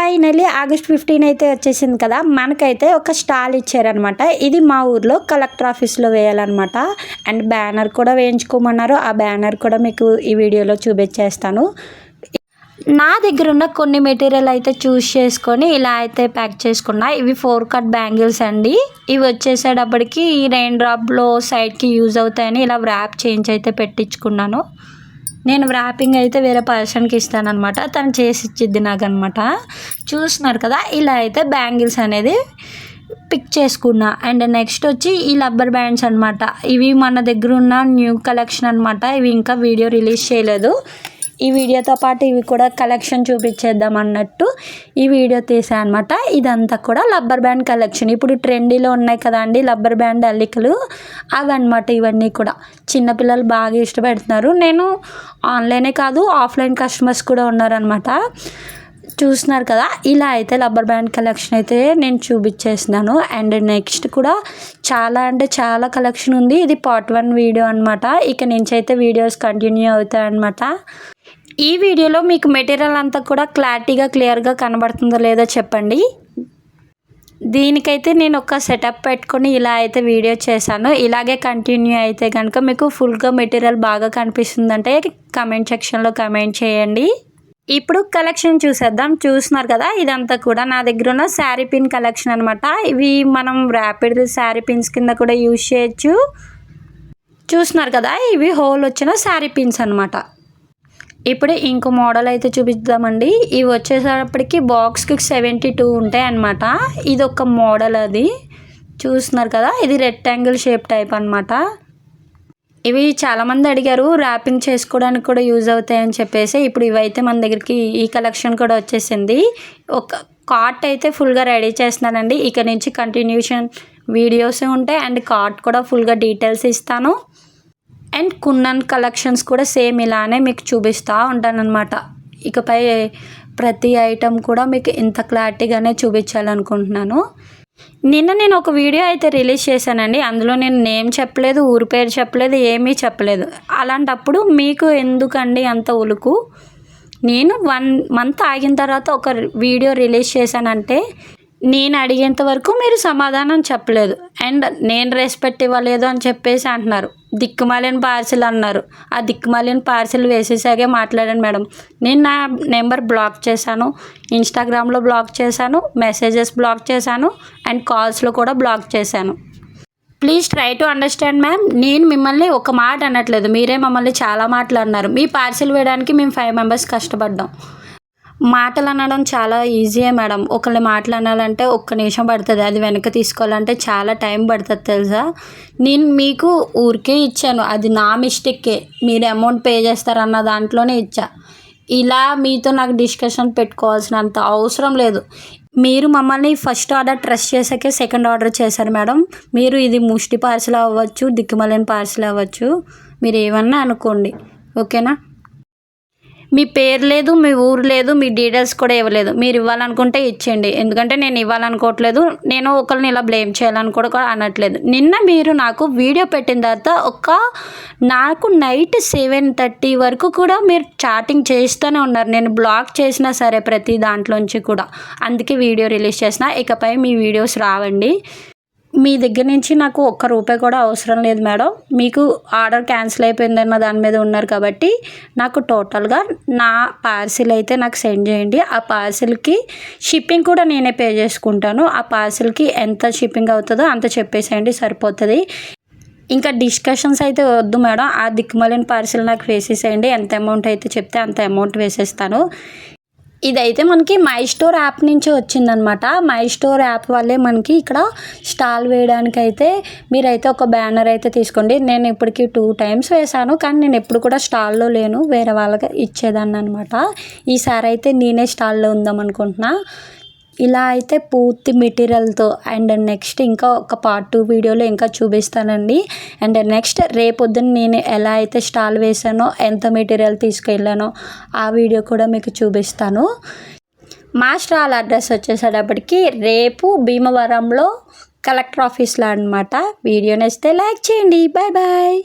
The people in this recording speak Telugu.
ఫైనలీ ఆగస్ట్ ఫిఫ్టీన్ అయితే వచ్చేసింది కదా మనకైతే ఒక స్టాల్ ఇచ్చారనమాట. ఇది మా ఊర్లో కలెక్టర్ ఆఫీస్లో వేయాలన్నమాట అండ్ బ్యానర్ కూడా వేయించుకోమన్నారు. ఆ బ్యానర్ కూడా మీకు ఈ వీడియోలో చూపించేస్తాను. నా దగ్గర ఉన్న కొన్ని మెటీరియల్ అయితే చూస్ చేసుకొని ఇలా అయితే ప్యాక్ చేసుకున్నా. ఇవి ఫోర్ కట్ బ్యాంగిల్స్ అండి. ఇవి వచ్చేసేటప్పటికి ఈ రెయిన్ డ్రాప్లో సైడ్కి యూజ్ అవుతాయని ఇలా ర్యాప్ చేంజ్ అయితే పెట్టించుకున్నాను. నేను వ్రాపింగ్ అయితే వేరే పర్సన్కి ఇస్తానమాట తను చేసి ఇచ్చిద్ది నాకు అనమాట చూస్తున్నారు కదా ఇలా అయితే బ్యాంగిల్స్ అనేది పిక్ చేసుకున్నా. అండ్ నెక్స్ట్ వచ్చి ఈ రబ్బర్ బ్యాండ్స్ అనమాట ఇవి మన దగ్గర ఉన్న న్యూ కలెక్షన్ అనమాట ఇవి ఇంకా వీడియో రిలీజ్ చేయలేదు. ఈ వీడియోతో పాటు ఇవి కూడా కలెక్షన్ చూపించేద్దాం అన్నట్టు ఈ వీడియో తీసా అనమాట ఇదంతా కూడా రబ్బర్ బ్యాండ్ కలెక్షన్. ఇప్పుడు ట్రెండీలో ఉన్నాయి కదండి లబ్బర్ రబ్బర్ బ్యాండ్ అల్లికలు. అవి ఇవన్నీ కూడా. చిన్నపిల్లలు బాగా ఇష్టపడుతున్నారు. నేను ఆన్లైనే కాదు ఆఫ్లైన్ కస్టమర్స్ కూడా ఉన్నారనమాట చూస్తున్నారు కదా ఇలా అయితే రబ్బర్ బ్యాండ్ కలెక్షన్ అయితే నేను చూపించేసినాను అండ్ నెక్స్ట్ కూడా చాలా అంటే చాలా కలెక్షన్ ఉంది. ఇది పార్ట్ వన్ వీడియో అనమాట ఇక నుంచి అయితే వీడియోస్ కంటిన్యూ అవుతాయి అనమాట ఈ వీడియోలో మీకు మెటీరియల్ అంతా కూడా క్లారిటీగా క్లియర్గా కనబడుతుందో లేదో చెప్పండి. దీనికైతే నేను ఒక సెటప్ పెట్టుకొని ఇలా అయితే వీడియో చేశాను. ఇలాగే కంటిన్యూ అయితే కనుక మీకు ఫుల్గా మెటీరియల్ బాగా కనిపిస్తుందంటే కమెంట్ సెక్షన్లో కమెంట్ చేయండి. ఇప్పుడు కలెక్షన్ చూసేద్దాం. చూస్తున్నారు కదా ఇదంతా కూడా నా దగ్గర ఉన్న శారీ పిన్ కలెక్షన్ అనమాట ఇవి మనం ర్యాపిడ్ శారీ పిన్స్ కింద కూడా యూజ్ చేయొచ్చు. చూస్తున్నారు కదా ఇవి హోల్ వచ్చిన శారీ పిన్స్ అనమాట ఇప్పుడు ఇంకో మోడల్ అయితే చూపిద్దామండి. ఇవి వచ్చేసప్పటికి బాక్స్కి సెవెంటీ టూ ఉంటాయి అనమాట ఇది ఒక మోడల్ అది. చూస్తున్నారు కదా ఇది రెక్టాంగిల్ షేప్ టైప్ అనమాట ఇవి చాలామంది అడిగారు ర్యాపింగ్ చేసుకోవడానికి కూడా యూజ్ అవుతాయని చెప్పేసి. ఇప్పుడు ఇవైతే మన దగ్గరికి ఈ కలెక్షన్ కూడా వచ్చేసింది. ఒక కార్ట్ అయితే ఫుల్గా రెడీ చేస్తున్నానండి. ఇక నుంచి కంటిన్యూషన్ వీడియోస్ ఉంటాయి అండ్ కార్ట్ కూడా ఫుల్గా డీటెయిల్స్ ఇస్తాను. అండ్ కున్నన్ కలెక్షన్స్ కూడా సేమ్ ఇలానే మీకు చూపిస్తూ ఉంటానన్నమాట. ఇకపై ప్రతి ఐటెం కూడా మీకు ఇంత క్లారిటీగానే చూపించాలనుకుంటున్నాను. నిన్న నేను ఒక వీడియో అయితే రిలీజ్ చేశానండి. అందులో నేను నేమ్ చెప్పలేదు ఊరి పేరు చెప్పలేదు ఏమీ చెప్పలేదు. అలాంటప్పుడు మీకు ఎందుకండి అంత ఉలుకు? నేను వన్ మంత్ ఆగిన తర్వాత ఒక వీడియో రిలీజ్ చేశానంటే నేను అడిగేంత వరకు మీరు సమాధానం చెప్పలేదు. అండ్ నేను రెస్పెక్ట్ ఇవ్వలేదు అని చెప్పేసి అంటున్నారు. దిక్కుమాలిన పార్సిల్ అన్నారు. ఆ దిక్కుమాలిన పార్సిల్ వేసేసాగే మాట్లాడాను మేడం. నేను నా నెంబర్ బ్లాక్ చేశాను. ఇన్స్టాగ్రామ్లో బ్లాక్ చేశాను. మెసేజెస్ బ్లాక్ చేశాను. అండ్ కాల్స్లో కూడా బ్లాక్ చేశాను. Please try to understand ma'am నేను మిమ్మల్ని ఒక మాట అనట్లేదు. మీరే మమ్మల్ని చాలా మాటలు అన్నారు. మీ పార్సిల్ వేయడానికి మేము ఫైవ్ మెంబర్స్ కష్టపడ్డాం. మాటలు అనడం చాలా ఈజీయే మేడం. ఒకళ్ళు మాటలు అనాలంటే ఒక్క నిమిషం పడుతుంది. అది వెనక తీసుకోవాలంటే చాలా టైం పడుతుంది తెలుసా? నేను మీకు ఊరికే ఇచ్చాను. అది నా మిస్టేకే. మీరు అమౌంట్ పే చేస్తారన్న దాంట్లోనే ఇచ్చా. ఇలా మీతో నాకు డిస్కషన్ పెట్టుకోవాల్సినంత అవసరం లేదు. మీరు మమ్మల్ని ఫస్ట్ ఆర్డర్ ట్రస్ట్ చేసాకే సెకండ్ ఆర్డర్ చేశారు మేడం. మీరు ఇది ముష్టి పార్సల్ అవ్వచ్చు దిక్కుమలని పార్సల్ అవ్వచ్చు. మీరు ఏమన్నా అనుకోండి. ఓకేనా? మీ పేరు లేదు మీ ఊరు లేదు మీ డీటెయిల్స్ కూడా ఇవ్వలేదు. మీరు ఇవ్వాలనుకుంటే ఇచ్చేయండి. ఎందుకంటే నేను ఇవ్వాలనుకోవట్లేదు. నేను ఒకరిని ఇలా బ్లేమ్ చేయాలని కూడా అనట్లేదు. నిన్న మీరు నాకు వీడియో పెట్టిన తర్వాత ఒక నాకు నైట్ సెవెన్ థర్టీ వరకు కూడా మీరు చాటింగ్ చేస్తూనే ఉన్నారు. నేను బ్లాక్ చేసినా సరే ప్రతి దాంట్లోంచి కూడా. అందుకే వీడియో రిలీజ్ చేసిన. ఇకపై మీ వీడియోస్ రావండి. మీ దగ్గర నుంచి నాకు ఒక్క రూపాయి కూడా అవసరం లేదు మేడం. మీకు ఆర్డర్ క్యాన్సిల్ అయిపోయిందన్న దాని మీద ఉన్నారు కాబట్టి నాకు టోటల్గా నా పార్సిల్ అయితే నాకు సెండ్ చేయండి. ఆ పార్సిల్కి షిప్పింగ్ కూడా నేనే పే చేసుకుంటాను. ఆ పార్సిల్కి ఎంత షిప్పింగ్ అవుతుందో అంత చెప్పేసేయండి సరిపోతుంది. ఇంకా డిస్కషన్స్ అయితే వద్దు మేడం. ఆ దిక్కుమలిన పార్సిల్ నాకు వేసేసేయండి. ఎంత అమౌంట్ అయితే చెప్తే అంత అమౌంట్ వేసేస్తాను. ఇదైతే మనకి మై స్టోర్ యాప్ నుంచి వచ్చిందనమాట. మై స్టోర్ యాప్ వల్లే మనకి ఇక్కడ స్టాల్ వేయడానికి అయితే మీరైతే ఒక బ్యానర్ అయితే తీసుకోండి. నేను ఇప్పటికి టూ టైమ్స్ వేశాను కానీ నేను ఎప్పుడు కూడా స్టాల్లో లేను. వేరే వాళ్ళకి ఇచ్చేదాన్ని అనమాట ఈసారి అయితే నేనే స్టాల్లో ఉందాం అనుకుంటున్నా ఇలా అయితే పూర్తి మెటీరియల్తో అండ్ నెక్స్ట్ ఇంకా ఒక పార్ట్ టూ వీడియోలో ఇంకా చూపిస్తానండి. అండ్ నెక్స్ట్ రేపొద్దున నేను ఎలా అయితే స్టాల్ వేసానో ఎంత మెటీరియల్ తీసుకెళ్ళానో ఆ వీడియో కూడా మీకు చూపిస్తాను. మా స్టాల్ అడ్రస్ వచ్చేసేటప్పటికి రేపు భీమవరంలో కలెక్టర్ ఆఫీస్లో అనమాట వీడియో నచ్చితే లైక్ చేయండి. Bye bye.